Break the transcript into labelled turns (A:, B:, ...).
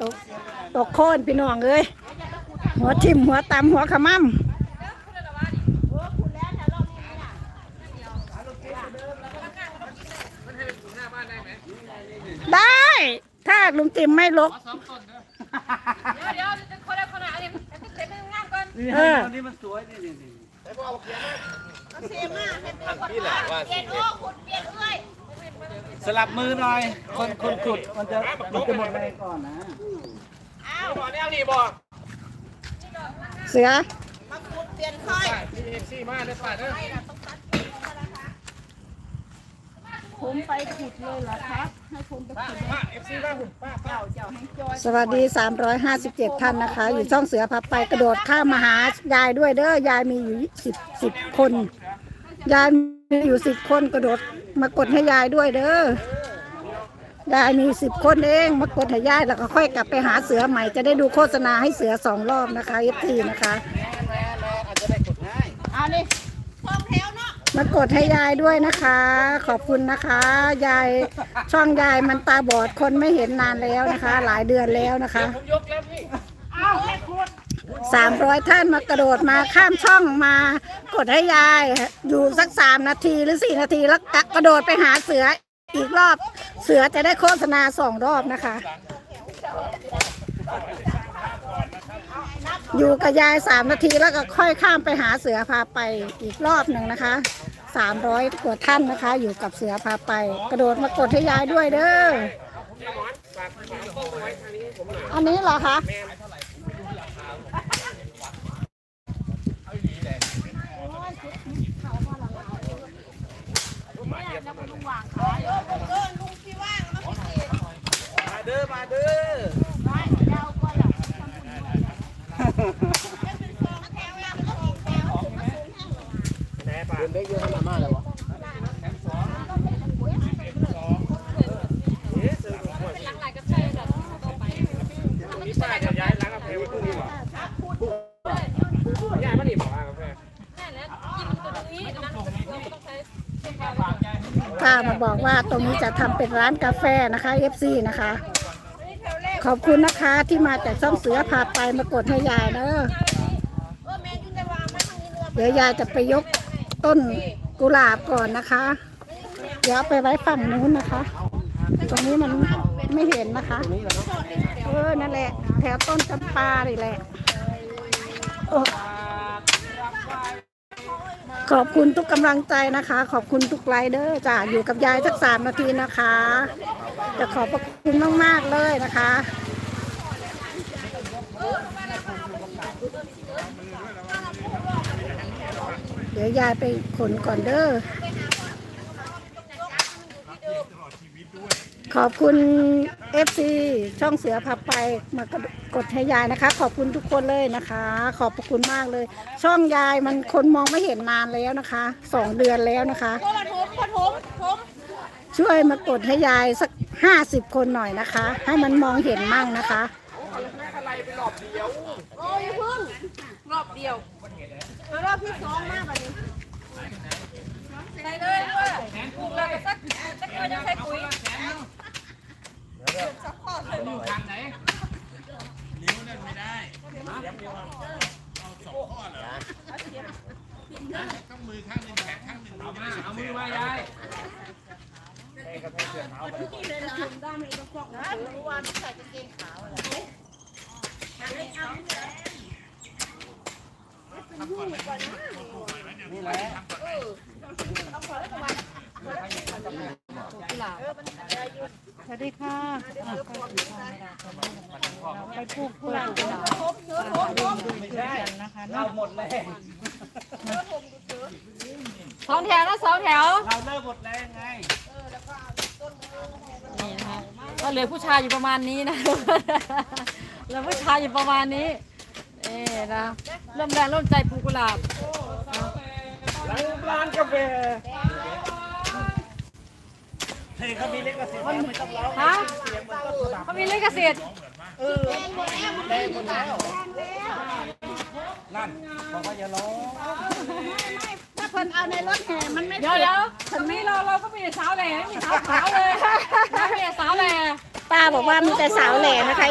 A: ตกตกโค่นพี่น้องเอ้ยหัวทิ่มหัวตำหัวขมั่มได้ ถ้าลุงจิมไม่ลก
B: เดี๋ยวเดี๋ยวคนละคนละอันนี้เสร็จงานก่อน
A: เออ
C: นี่มันสวยนี่นี่นี่ สลับมือหน่อย คนคนขุดมันจะมันจะหมดแรงก่อนนะ
A: เสือผมไปขุดเลยเหรอครับให้ผมไปขุดสวัสดี 357 ท่านนะคะ อยู่ช่องเสือพับไปกระโดดข้ามมาหายายด้วยเด้อยายมีอยู่สิบสิบคน ยายมีอยู่สิบคนกระโดด มากดให้ยายด้วยเด้อยายมีสิบคนเองมากดให้ยายแล้วก็ค่อยกลับไปหาเสือใหม่ จะได้ดูโฆษณาให้เสือสองรอบนะคะเอฟทีนะคะ
C: อาจจะได้กดง่าย
A: มากดให้ยายด้วยนะคะ ขอบคุณนะคะ ยายช่องยายมันตาบอดคนไม่เห็นนานแล้วนะคะ หลายเดือนแล้วนะคะ สามร้อยท่านมากระโดดมาข้ามช่องมากดให้ยายอยู่สักสามนาทีหรือสี่นาทีแล้วกระโดดไปหาเสืออีกรอบเสือจะได้โฆษณาสองรอบนะคะ อยู่กับยายสามนาทีแล้วก็ค่อยข้ามไปหาเสือพาไปอีกรอบหนึ่งนะคะสามร้อยกว่าท่านนะคะ อยู่กับเสือพาไป กระโดดมากดให้ยายด้วยเด้ออันนี้เหรอคะ
C: มาเด้อมาเด้อ
B: หลังไหลก็ใช่แบบต่อไปนี่ป้าจะย้ายร้านกาแฟไว้พรุ่งนี้หรอย้ายมาหนีบอกร้านกาแฟตรงนี้นะ
A: ป้ามาบอกว่าตรงนี้จะทำเป็นร้านกาแฟนะคะ FC นะคะ ขอบคุณนะคะที่มาจากซ่องเสือพาไปมากดให้ยายเนอะเดี๋ยวยายจะไปยกต้นกุหลาบก่อนนะคะ เดี๋ยวไปไว้ฝั่งนู้นนะคะ ตรงนี้มันไม่เห็นนะคะ เออ นั่นแหละ แถวต้นจำปาเลยแหละ ขอบคุณทุกกำลังใจนะคะ ขอบคุณทุกไลเดอร์จ้ะอยู่กับยายสักสามนาทีนะคะจะขอบพระคุณมาก ๆ เลยนะคะเดี๋ยวยายไปขนก่อนเด้อ ขอบคุณ FC ช่องเสือพับไปมากดให้ยายนะคะ ขอบคุณทุกคนเลยนะคะ ขอบพระคุณมากเลย ช่องยายมันคนมองไม่เห็นนานแล้วนะคะสองเดือนแล้วนะคะ ช่วยมากดให้ยายสักห้าสิบคนหน่อยนะคะ ให้มันมองเห็นมั่งนะคะ
B: รอบเดียวรอบที่สองมากแบบนี้ใส่เลยด้วยปลูกแล้วก็สักสักคนยังใส่ปุ๋ย
C: เอามือมายาย
D: สวัสดีค่ะไปปลูกกุหลาบกันนะคะ
C: เราหมดแรง
B: สองแถวนะสองแถว
C: เราเริ่มหมดแรงไง
B: นี่นะคะก็เหลือผู้ชายอยู่ประมาณนี้นะ เหลือผู้ชายอยู่ประมาณนี้เอ๊นะเริ่มแรงเริ่มใจปลูกกุหลาบ
C: ร้านกาแฟ เพลงเขามีเล็กกระสิบไม่ต้องร้อง
B: ฮะเขามีลิขสิทธิ์
C: นั่นบอกว่าอย่าร้อง
A: ถ้าเพิ่นเอาในรถแห่มันไม่
B: เดี๋ยวเดี๋ยวตรงนี้เราเราก็มีแต่สาวแหล่ไม่มีสาวขาวเลยไม่มีแต่สาวแหล่
A: ป้าบอกว่ามีแต่สาวแหล่นะคะ